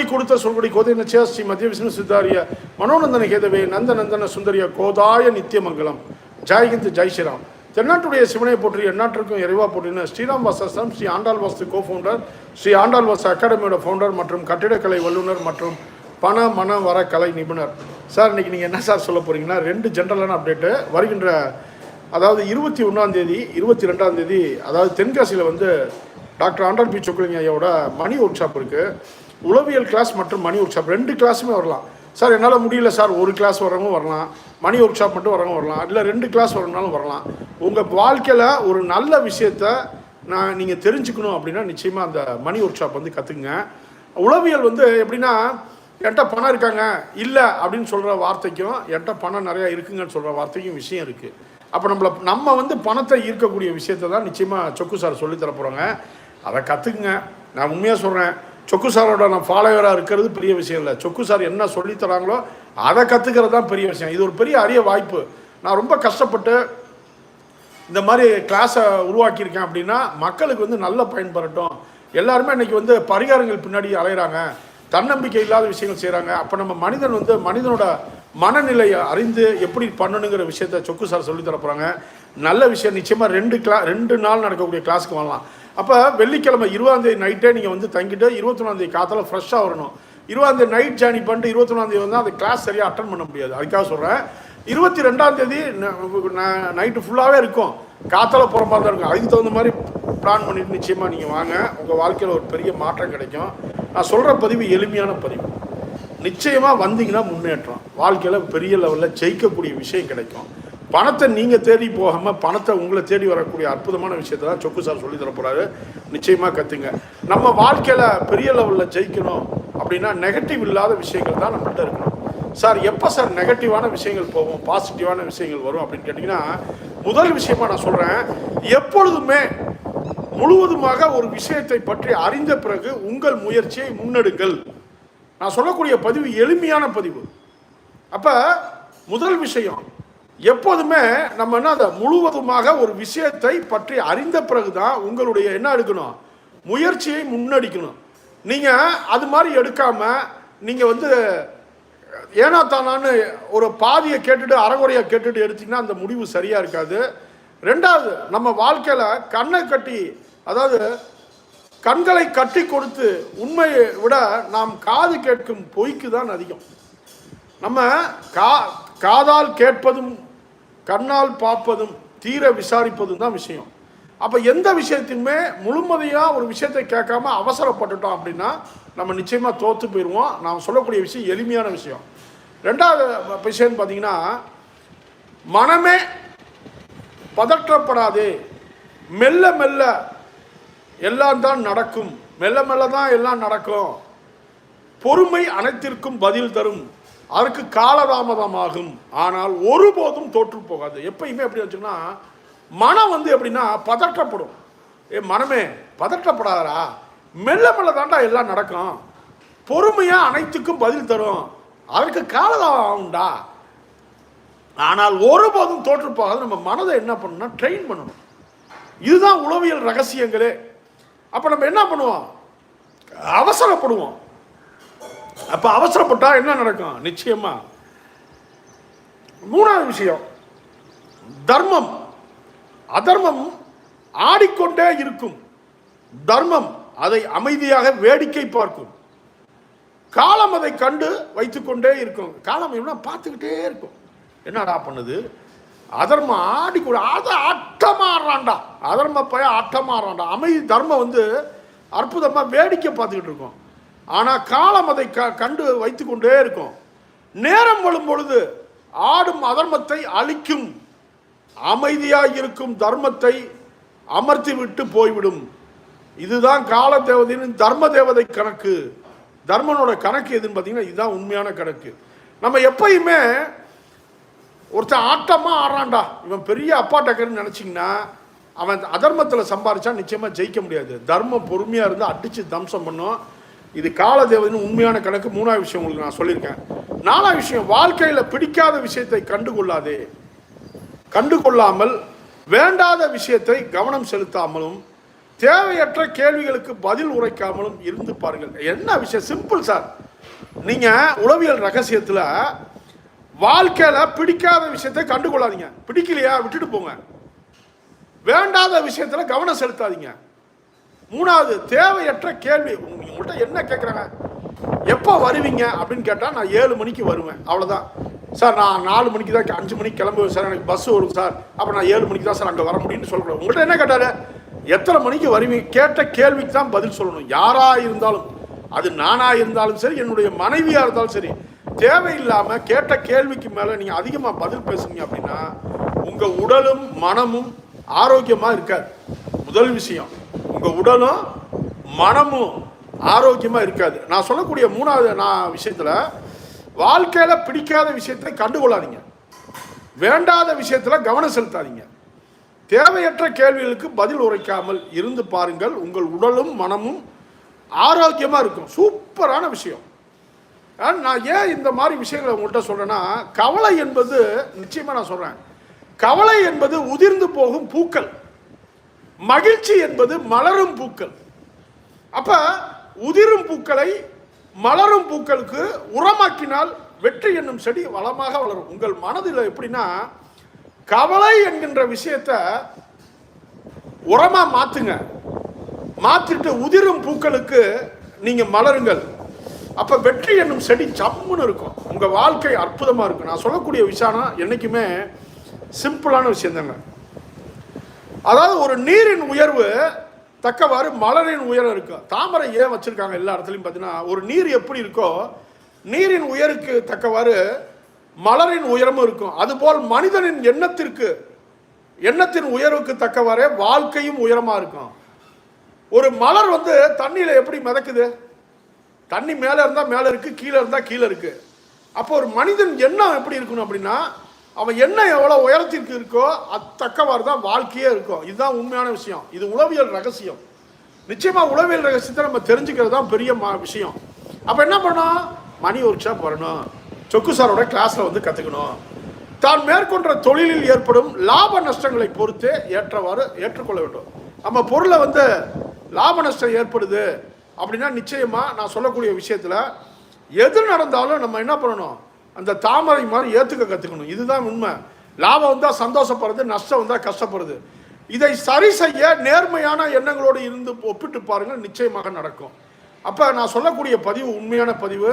ನುಡಿ ಕುಡಿತ ಸುಳ್ಗುಡಿ ಕೋದೆ ನಚ ಶ್ರೀ ಮಧ್ಯ ವಿಷ್ಣು ಸಿದ್ಧಾರ್ಯ மனோநந்தன கேதவே நந்த நந்தன சுந்தரிய கோதாய நித்தியமங்கலம் ஜெயஹிந்த் ஜெய் ஸ்ரீராம் தென்னாட்டுடைய சிவனை போற்றி எந்நாட்டிற்கும் இறைவா போற்றின ஸ்ரீராம் வாசஸ்தம் ஸ்ரீ ஆண்டாள் வாஸ்து கோ ஃபவுண்டர் ஸ்ரீ ஆண்டாள் வாஸ்து அகாடமியோட ஃபவுண்டர் மற்றும் கட்டிடக்கலை வல்லுநர் மற்றும் பண மன வர கலை நிபுணர் சார் இன்னைக்கு நீங்கள் என்ன சார் சொல்ல போறீங்கன்னா ரெண்டு ஜென்ரலான அப்டேட்டு வருகின்ற அதாவது இருபத்தி ஒன்றாம் தேதி இருபத்தி ரெண்டாம் தேதி அதாவது தென்காசியில் வந்து டாக்டர் ஆண்டாள் பி சொக்கலிங்க ஐயாவோட மணி ஒர்க் ஷாப் இருக்குது உளவியல் கிளாஸ் மற்றும் மணி ஒர்க் ஷாப் ரெண்டு கிளாஸுமே வரலாம். சார் என்னால் முடியல சார் ஒரு கிளாஸ் வரவங்க வரலாம். மணி ஒர்க் ஷாப் மட்டும் வரவங்க வரலாம். இல்லை ரெண்டு கிளாஸ் வரணுனாலும் வரலாம். உங்கள் வாழ்க்கையில் ஒரு நல்ல விஷயத்த நான் நீங்கள் தெரிஞ்சுக்கணும் அப்படின்னா நிச்சயமாக அந்த மணி ஒர்க் ஷாப் வந்து கற்றுக்குங்க உளவியல் வந்து எப்படின்னா என்கிட்ட பணம் இருக்காங்க. இல்லை அப்படின்னு சொல்கிற வார்த்தைக்கும் என்கிட்ட பணம் நிறையா இருக்குங்கன்னு சொல்கிற வார்த்தைக்கும் விஷயம் இருக்குது அப்போ நம்மளை நம்ம வந்து பணத்தை ஈர்க்கக்கூடிய விஷயத்தை தான் நிச்சயமாக சொக்கு சார் சொல்லித் போகிறோங்க போகிறாங்க அதை கற்றுக்குங்க நான் உண்மையாக சொல்கிறேன் சொக்கு சாரோட நான் ஃபாலோவராக இருக்கிறது பெரிய விஷயம் இல்லை. சொக்கு சார் என்ன சொல்லித் தராங்களோ அதை கற்றுக்கிறது தான் பெரிய விஷயம். இது ஒரு பெரிய அரிய வாய்ப்பு. நான் ரொம்ப கஷ்டப்பட்டு இந்த மாதிரி கிளாஸை உருவாக்கியிருக்கேன் அப்படின்னா மக்களுக்கு வந்து நல்ல பயன்படட்டும் எல்லாருமே இன்னைக்கு வந்து பரிகாரங்கள் பின்னாடி அலையிறாங்க. தன்னம்பிக்கை இல்லாத விஷயங்கள் செய்கிறாங்க அப்போ நம்ம மனிதன் வந்து மனிதனோட மனநிலையை அறிந்து எப்படி பண்ணணுங்கிற விஷயத்த சொக்கு சார் சொல்லித்தரப்போகிறாங்க போகிறாங்க நல்ல விஷயம். நிச்சயமாக ரெண்டு கிளா ரெண்டு நாள் நடக்கக்கூடிய கிளாஸுக்கு வரலாம். அப்போ வெள்ளிக்கிழமை இருபதாந்தேதி நைட்டே நீங்கள் வந்து தங்கிட்டு இருபத்தொன்னாந்தேதி காத்தால ஃப்ரெஷ்ஷாக வரணும். இருபதாந்தேதி நைட் ஜேர்னி பண்ணிட்டு இருபத்தொன்னாந்தேதி வந்து அந்த கிளாஸ் சரியாக அட்டன் பண்ண முடியாது. அதுக்காக சொல்கிறேன் இருபத்தி ரெண்டாந்தேதி நைட்டு ஃபுல்லாகவே இருக்கும். காத்தால போகிற மாதிரி தான் இருக்கும். அதுக்கு தகுந்த மாதிரி பிளான் பண்ணிட்டு நிச்சயமாக நீங்கள் வாங்க. உங்கள் வாழ்க்கையில் ஒரு பெரிய மாற்றம் கிடைக்கும். நான் சொல்கிற பதிவு எளிமையான பதிவு. நிச்சயமாக வந்தீங்கன்னா முன்னேற்றம். வாழ்க்கையில் பெரிய லெவலில் ஜெயிக்கக்கூடிய விஷயம் கிடைக்கும். பணத்தை நீங்கள் தேடி போகாமல் பணத்தை உங்களை தேடி வரக்கூடிய அற்புதமான விஷயத்தை தான் சொக்கு சார் சொல்லி தர நிச்சயமாக கற்றுங்க நம்ம வாழ்க்கையில் பெரிய லெவலில் ஜெயிக்கணும் அப்படின்னா நெகட்டிவ் இல்லாத விஷயங்கள் தான் நம்மகிட்ட இருக்கணும். சார் எப்போ சார் நெகட்டிவான விஷயங்கள் போகும் பாசிட்டிவான விஷயங்கள் வரும் அப்படின்னு கேட்டிங்கன்னா முதல் விஷயமா நான் சொல்கிறேன் எப்பொழுதுமே முழுவதுமாக ஒரு விஷயத்தை பற்றி அறிந்த பிறகு உங்கள் முயற்சியை முன்னெடுங்கள். நான் சொல்லக்கூடிய பதிவு எளிமையான பதிவு. அப்போ முதல் விஷயம் எப்போதுமே நம்ம என்ன அதை முழுவதுமாக ஒரு விஷயத்தை பற்றி அறிந்த பிறகு தான் உங்களுடைய என்ன எடுக்கணும்? முயற்சியை முன்னெடுக்கணும். நீங்கள் அது மாதிரி எடுக்காமல் நீங்கள் வந்து ஏனா தானான்னு ஒரு பாதியை கேட்டுட்டு அறகுறையை கேட்டுட்டு எடுத்திங்கன்னா அந்த முடிவு சரியாக இருக்காது. ரெண்டாவது நம்ம வாழ்க்கையில் கண்ணை கட்டி அதாவது கண்களை கட்டி கொடுத்து உண்மையை விட நாம் காது கேட்கும் பொய்க்கு தான் அதிகம். நம்ம கா காதால் கேட்பதும் கண்ணால் பார்ப்பதும் தீர விசாரிப்பதும் தான் விஷயம். அப்போ எந்த விஷயத்தையுமே முழுமதியாக ஒரு விஷயத்தை கேட்காம அவசரப்பட்டுட்டோம் அப்படின்னா நம்ம நிச்சயமாக தோற்று போயிடுவோம் நாம் சொல்லக்கூடிய விஷயம் எளிமையான விஷயம். ரெண்டாவது விஷயம்னு பார்த்தீங்கன்னா மனமே பதற்றப்படாதே. மெல்ல மெல்ல எல்லாம் தான் நடக்கும். மெல்ல மெல்ல தான் எல்லாம் நடக்கும். பொறுமை அனைத்திற்கும் பதில் தரும். அதற்கு காலதாமதமாகும் ஆனால் ஒருபோதும் தோற்று போகாது. எப்பயுமே எப்படி வச்சுன்னா மனம் வந்து எப்படின்னா பதற்றப்படும். ஏ மனமே பதற்றப்படாதடா. மெல்ல மெல்ல தாண்டா எல்லாம் நடக்கும். பொறுமையாக அனைத்துக்கும் பதில் தரும். அதற்கு காலதாமம் ஆகும்டா ஆனால் ஒருபோதும் தோற்று போகாது. நம்ம மனதை என்ன பண்ணணும்னா ட்ரெயின் பண்ணணும். இதுதான் உளவியல் ரகசியங்களே. அப்போ நம்ம என்ன பண்ணுவோம்? அவசரப்படுவோம். அப்போ அவசரப்பட்டால் என்ன நடக்கும்? நிச்சயமா. மூணாவது விஷயம். தர்மம். அதர்மம் ஆடிக்கொண்டே இருக்கும். தர்மம் அதை அமைதியாக வேடிக்கை பார்க்கும். காலம் அதை கண்டு வைத்துக்கொண்டே இருக்கும். காலம் என்ன பார்த்துக்கிட்டே இருக்கும். என்னடா பண்ணுது? அதர்மம் ஆடிக்கூட அதை ஆட்டமாடுறான்டா அதர்ம பய ஆட்டமாடுறான்டா அமைதி தர்மம் வந்து அற்புதமாக வேடிக்கை பார்த்துக்கிட்டு இருக்கும். ஆனால் காலம் அதை க கண்டு வைத்து கொண்டே இருக்கும். நேரம் வரும் பொழுது ஆடும் அதர்மத்தை அழிக்கும். அமைதியாக இருக்கும் தர்மத்தை அமர்த்தி விட்டு போய்விடும். இதுதான் கால தேவதையின் தர்ம தேவதை கணக்கு. தர்மனோட கணக்கு எதுன்னு பார்த்தீங்கன்னா இதுதான் உண்மையான கணக்கு. நம்ம எப்பயுமே ஒருத்தன் ஆட்டமாக ஆடுறான்டா. இவன் பெரிய அப்பா டக்கர்னு நினச்சிங்கன்னா அவன் அதர்மத்தில் சம்பாரிச்சா நிச்சயமாக ஜெயிக்க முடியாது. தர்மம் பொறுமையாக இருந்து அடித்து தம்சம் பண்ணும். இது காலதேவதின் உண்மையான கணக்கு. மூணாவது விஷயம் உங்களுக்கு நான் சொல்லியிருக்கேன். நாலாவது விஷயம் வாழ்க்கையில் பிடிக்காத விஷயத்தை கண்டுகொள்ளாதே. கண்டுகொள்ளாமல் வேண்டாத விஷயத்தை கவனம் செலுத்தாமலும் தேவையற்ற கேள்விகளுக்கு பதில் உரைக்காமலும் இருந்து பாருங்கள். என்ன விஷயம்? சிம்பிள் சார் நீங்கள் உளவியல் ரகசியத்தில் வாழ்க்கையில் பிடிக்காத விஷயத்தை கண்டுகொள்ளாதீங்க. பிடிக்கலையா? விட்டுட்டு போங்க. வேண்டாத விஷயத்தில் கவனம் செலுத்தாதீங்க. மூணாவது தேவையற்ற கேள்வி. உங்கள்கிட்ட என்ன கேட்குறாங்க எப்போ வருவீங்க? அப்படின்னு கேட்டால் நான் ஏழு மணிக்கு வருவேன். அவ்வளோதான் சார் நான் நாலு மணிக்கு தான் அஞ்சு மணிக்கு கிளம்புவேன் சார். எனக்கு பஸ் வரும் சார். அப்போ நான் ஏழு மணிக்கு தான் சார் அங்கே வர முடியும்னு சொல்லக்கூடாது உங்கள்கிட்ட என்ன கேட்டாரு? எத்தனை மணிக்கு வருவீங்க கேட்ட கேள்விக்கு தான் பதில் சொல்லணும். யாராக இருந்தாலும். அது நானாக இருந்தாலும் சரி என்னுடைய மனைவியாக இருந்தாலும் சரி. தேவையில்லாமல் கேட்ட கேள்விக்கு மேலே நீங்கள் அதிகமாக பதில் பேசுனீங்க அப்படின்னா உங்கள் உடலும் மனமும் ஆரோக்கியமாக இருக்காது. முதல் விஷயம். உங்கள் உடலும் மனமும் ஆரோக்கியமாக இருக்காது. நான் சொல்லக்கூடிய மூணாவது நான் விஷயத்தில் வாழ்க்கையில் பிடிக்காத விஷயத்தை கண்டுகொள்ளாதீங்க. வேண்டாத விஷயத்தில் கவனம் செலுத்தாதீங்க. தேவையற்ற கேள்விகளுக்கு பதில் உரைக்காமல் இருந்து பாருங்கள். உங்கள் உடலும் மனமும் ஆரோக்கியமாக இருக்கும். சூப்பரான விஷயம். நான் ஏன் இந்த மாதிரி விஷயங்களை உங்கள்கிட்ட சொல்கிறேன்னா கவலை என்பது நிச்சயமாக நான் சொல்கிறேன் கவலை என்பது உதிர்ந்து போகும் பூக்கள். மகிழ்ச்சி என்பது மலரும் பூக்கள். அப்ப உதிரும் பூக்களை மலரும் பூக்களுக்கு உரமாக்கினால் வெற்றி என்னும் செடி வளமாக வளரும். உங்கள் மனதில் எப்படின்னா கவலை என்கின்ற விஷயத்தை உரமா மாத்துங்க. மாத்திட்டு உதிரும் பூக்களுக்கு நீங்க மலருங்கள். அப்ப வெற்றி என்னும் செடி சம்முன்னு இருக்கும். உங்க வாழ்க்கை அற்புதமா இருக்கும். நான் சொல்லக்கூடிய விஷயம் என்னைக்குமே சிம்பிளான விஷயம் தாங்க அதாவது ஒரு நீரின் உயர்வு தக்கவாறு மலரின் உயரம் இருக்கும் தாமரை ஏன் வச்சுருக்காங்க எல்லா இடத்துலையும் பார்த்தீங்கன்னா ஒரு நீர் எப்படி இருக்கோ நீரின் உயருக்கு தக்கவாறு மலரின் உயரமும் இருக்கும். அதுபோல் மனிதனின் எண்ணத்திற்கு எண்ணத்தின் உயர்வுக்கு தக்கவாறே வாழ்க்கையும் உயரமாக இருக்கும். ஒரு மலர் வந்து தண்ணியில் எப்படி மிதக்குது? தண்ணி மேலே இருந்தால் மேலே இருக்குது கீழே இருந்தால் கீழே இருக்குது அப்போ ஒரு மனிதன் எண்ணம் எப்படி இருக்கணும் அப்படின்னா அவன் என்ன எவ்வளோ உயரத்திற்கு இருக்கோ அத்தக்கவாறு தான் வாழ்க்கையே இருக்கும். இதுதான் உண்மையான விஷயம். இது உளவியல் ரகசியம். நிச்சயமாக உளவியல் ரகசியத்தை நம்ம தெரிஞ்சுக்கிறது தான் பெரிய மா- விஷயம். அப்போ என்ன பண்ணோம் மணி ஒர்க் ஷாப் வரணும். சொக்கு சாரோட கிளாஸில் வந்து கற்றுக்கணும் தான் மேற்கொண்ட தொழிலில் ஏற்படும் லாப நஷ்டங்களை பொறுத்து ஏற்றவாறு ஏற்றுக்கொள்ள வேண்டும். நம்ம பொருளை வந்து லாப நஷ்டம் ஏற்படுது அப்படின்னா நிச்சயமாக நான் சொல்லக்கூடிய விஷயத்தில் எது நடந்தாலும் நம்ம என்ன பண்ணணும்? அந்த தாமரை மாதிரி ஏற்றுக்க கற்றுக்கணும் இதுதான் உண்மை. லாபம் வந்தால் சந்தோஷப்படுறது நஷ்டம் வந்தால் கஷ்டப்படுது இதை சரி செய்ய நேர்மையான எண்ணங்களோடு இருந்து ஒப்பிட்டு பாருங்கள் நிச்சயமாக நடக்கும். அப்போ நான் சொல்லக்கூடிய பதிவு உண்மையான பதிவு.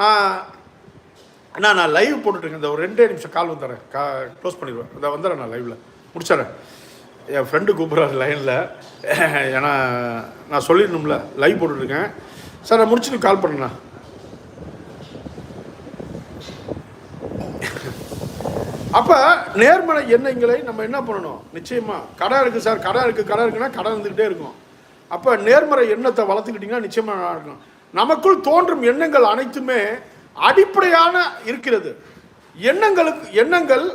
நான் அண்ணா நான் லைவ் போட்டுட்ருக்கேன் இந்த ஒரு ரெண்டே நிமிஷம் கால் வந்துடுறேன். கா க்ளோஸ் பண்ணிடுவேன். இதை வந்துடுறேன் நான் லைவில் முடிச்சிடறேன். என் ஃப்ரெண்டு கூப்பிட்றாரு லைனில் ஏன்னா நான் சொல்லிடணும்ல. லைவ் போட்டுட்ருக்கேன் சார் நான் முடிச்சுட்டு கால் பண்ணேண்ணா அப்போ நேர்மறை எண்ணங்களை நம்ம என்ன பண்ணணும்? நிச்சயமா. கடை இருக்குது சார் கடை இருக்குது கடை இருக்குன்னா கடை இருந்துக்கிட்டே இருக்கும். அப்போ நேர்மறை எண்ணத்தை வளர்த்துக்கிட்டிங்கன்னா நிச்சயமாக நல்லா இருக்கும். நமக்குள் தோன்றும் எண்ணங்கள் அனைத்துமே அடிப்படையான இருக்கிறது. எண்ணங்களுக்கு எண்ணங்கள்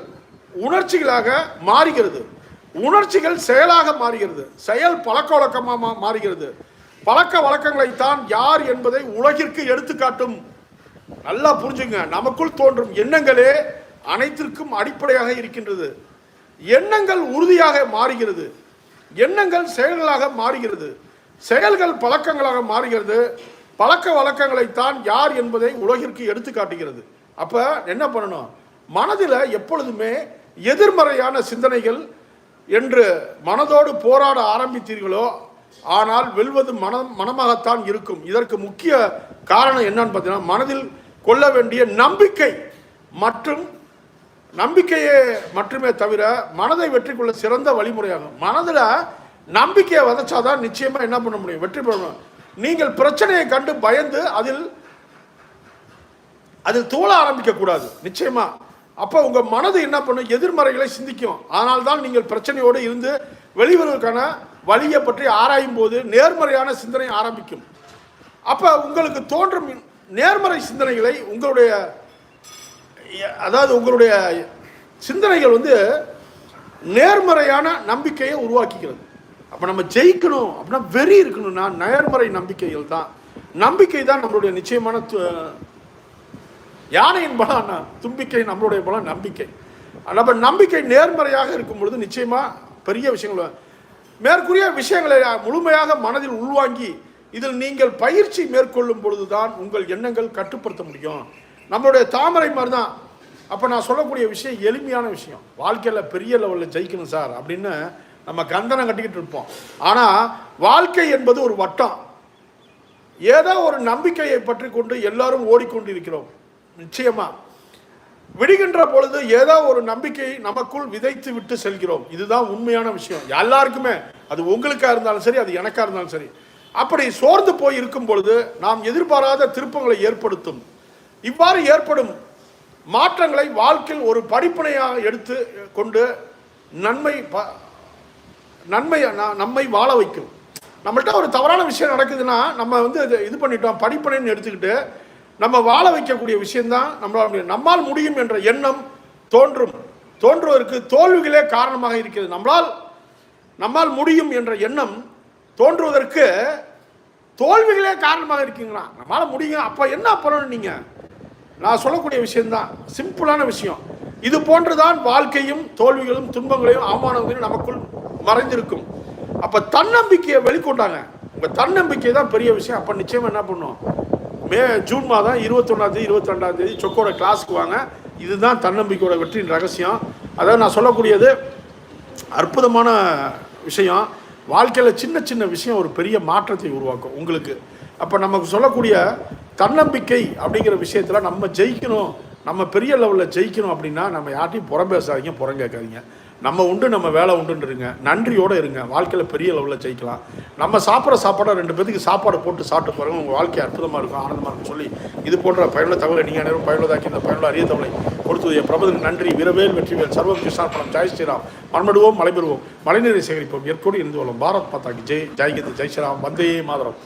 உணர்ச்சிகளாக மாறுகிறது. உணர்ச்சிகள் செயலாக மாறுகிறது. செயல் பழக்க வழக்கமாக மா- மாறுகிறது. பழக்க வழக்கங்களைத்தான் யார் என்பதை உலகிற்கு எடுத்துக்காட்டும். நல்லா புரிஞ்சுங்க. நமக்குள் தோன்றும் எண்ணங்களே அனைத்திற்கும் அடிப்படையாக இருக்கின்றது. எண்ணங்கள் உறுதியாக மாறுகிறது. எண்ணங்கள் செயல்களாக மாறுகிறது. செயல்கள் பழக்கங்களாக மாறுகிறது. பழக்க வழக்கங்களைத்தான் யார் என்பதை உலகிற்கு எடுத்து காட்டுகிறது. அப்போ என்ன பண்ணணும்? மனதில் எப்பொழுதுமே எதிர்மறையான சிந்தனைகள் என்று மனதோடு போராட ஆரம்பித்தீர்களோ ஆனால் வெல்வது மனம் மனமாகத்தான் இருக்கும். இதற்கு முக்கிய காரணம் என்னன்னு பார்த்தீங்கன்னா மனதில் கொள்ள வேண்டிய நம்பிக்கை மற்றும் நம்பிக்கையே மட்டுமே தவிர மனதை வெற்றி கொள்ள சிறந்த வழிமுறையாகும். மனதில் நம்பிக்கையை விதைச்சாதான் நிச்சயமாக என்ன பண்ண முடியும்? வெற்றி பெற முடியும். நீங்கள் பிரச்சனையை கண்டு பயந்து அதில் அதில் தோழ ஆரம்பிக்கக்கூடாது நிச்சயமாக அப்போ உங்கள் மனது என்ன பண்ணும்? எதிர்மறைகளை சிந்திக்கும். ஆனால் தான் நீங்கள் பிரச்சனையோடு இருந்து வெளிவருவதற்கான வழியை பற்றி ஆராயும் போது நேர்மறையான சிந்தனை ஆரம்பிக்கும். அப்போ உங்களுக்கு தோன்றும் நேர்மறை சிந்தனைகளை உங்களுடைய அதாவது உங்களுடைய சிந்தனைகள் வந்து நேர்மறையான நம்பிக்கையை உருவாக்கிக்கிறது அப்போ நம்ம ஜெயிக்கணும் அப்படின்னா வெறி இருக்கணும்னா நேர்மறை நம்பிக்கைகள் தான். நம்பிக்கை தான் நம்மளுடைய நிச்சயமான து- யானையின் பலம். என்ன? தும்பிக்கை நம்மளுடைய பலம் நம்பிக்கை. நம்ம நம்பிக்கை நேர்மறையாக இருக்கும் பொழுது நிச்சயமாக பெரிய விஷயங்கள் மேற்கூறிய விஷயங்களை முழுமையாக மனதில் உள்வாங்கி இதில் நீங்கள் பயிற்சி மேற்கொள்ளும் பொழுது தான் உங்கள் எண்ணங்கள் கட்டுப்படுத்த முடியும். நம்மளுடைய தாமரை மாதிரி தான் அப்போ நான் சொல்லக்கூடிய விஷயம் எளிமையான விஷயம். வாழ்க்கையில் பெரிய லெவலில் ஜெயிக்கணும் சார் அப்படின்னு நம்ம கந்தனம் கட்டிக்கிட்டு இருப்போம். ஆனால் வாழ்க்கை என்பது ஒரு வட்டம். ஏதோ ஒரு நம்பிக்கையை பற்றி கொண்டு எல்லாரும் ஓடிக்கொண்டிருக்கிறோம். நிச்சயமா. விடுகின்ற பொழுது ஏதோ ஒரு நம்பிக்கையை நமக்குள் விதைத்து விட்டு செல்கிறோம். இதுதான் உண்மையான விஷயம். எல்லாருக்குமே. அது உங்களுக்காக இருந்தாலும் சரி அது எனக்காக இருந்தாலும் சரி. அப்படி சோர்ந்து போய் இருக்கும் பொழுது நாம் எதிர்பாராத திருப்பங்களை ஏற்படுத்தும். இவ்வாறு ஏற்படும் மாற்றங்களை வாழ்க்கையில் ஒரு படிப்பினையாக எடுத்து கொண்டு நன்மை ப- நன்மை நம்மை வாழ வைக்கும். நம்மள்ட்ட ஒரு தவறான விஷயம் நடக்குதுன்னா நம்ம வந்து இது இது பண்ணிட்டோம் படிப்பனைன்னு எடுத்துக்கிட்டு நம்ம வாழ வைக்கக்கூடிய விஷயம்தான் நம்மளால் முடியும். நம்மால் முடியும் என்ற எண்ணம் தோன்றும். தோன்றுவதற்கு தோல்விகளே காரணமாக இருக்கிறது. நம்மளால் நம்மால் முடியும் என்ற எண்ணம் தோன்றுவதற்கு தோல்விகளே காரணமாக இருக்கீங்களா நம்மளால் முடியும்? அப்போ என்ன பண்ணணும் நீங்கள் நான் சொல்லக்கூடிய விஷயம்தான். சிம்பிளான விஷயம். இது போன்றுதான் வாழ்க்கையும் தோல்விகளும் துன்பங்களையும் அவமானங்களையும் நமக்குள் மறைந்திருக்கும். அப்போ தன்னம்பிக்கையை வெளிக்கொண்டாங்க. உங்கள் தன்னம்பிக்கை தான் பெரிய விஷயம். அப்போ நிச்சயம் என்ன பண்ணும் மே ஜூன் மாதம் இருபத்தொன்னாந்தேதி இருபத்திரெண்டாந்தேதி சொக்கோட கிளாஸுக்கு வாங்க. இதுதான் தன்னம்பிக்கையோட வெற்றியின் ரகசியம். அதாவது நான் சொல்லக்கூடியது அற்புதமான விஷயம். வாழ்க்கையில் சின்ன சின்ன விஷயம் ஒரு பெரிய மாற்றத்தை உருவாக்கும். உங்களுக்கு அப்போ நமக்கு சொல்லக்கூடிய தன்னம்பிக்கை அப்படிங்கிற விஷயத்தில் நம்ம ஜெயிக்கணும். நம்ம பெரிய லெவலில் ஜெயிக்கணும் அப்படின்னா நம்ம யார்ட்டையும் புறம் பேசாதீங்க புறம் கேட்காதீங்க. நம்ம உண்டு நம்ம வேலை உண்டுன்னு இருங்க நன்றியோடு இருங்க. வாழ்க்கையில் பெரிய லெவலில் ஜெயிக்கலாம். நம்ம சாப்பிட்ற சாப்பாடை ரெண்டு பேத்துக்கு சாப்பாடு போட்டு சாப்பிட்டு பாருங்கள் உங்கள் வாழ்க்கை அற்புதமாக இருக்கும் ஆனந்தமாக இருக்கும். சொல்லி இது போன்ற பயனுள்ள தகவலை நீங்கள் அனைவரும் பயனுள்ளதாக்கி இந்த பயனுள்ள அரிய தகவலை கொடுத்தது என் பிரபதன் நன்றி. வீரவேல் வெற்றிவேல் சர்வம் கிருஷ்ணார்பணம் ஜெய் ஸ்ரீராம். மண்மடுவோம் மலைபெறுவோம் மழைநீரை சேகரிப்போம். ஏற்கோடு இருந்து வரும் பாரத் மாதாக்கு ஜெய். ஜெய்கித் ஜெய் ஸ்ரீராம். வந்தே மாதரம்.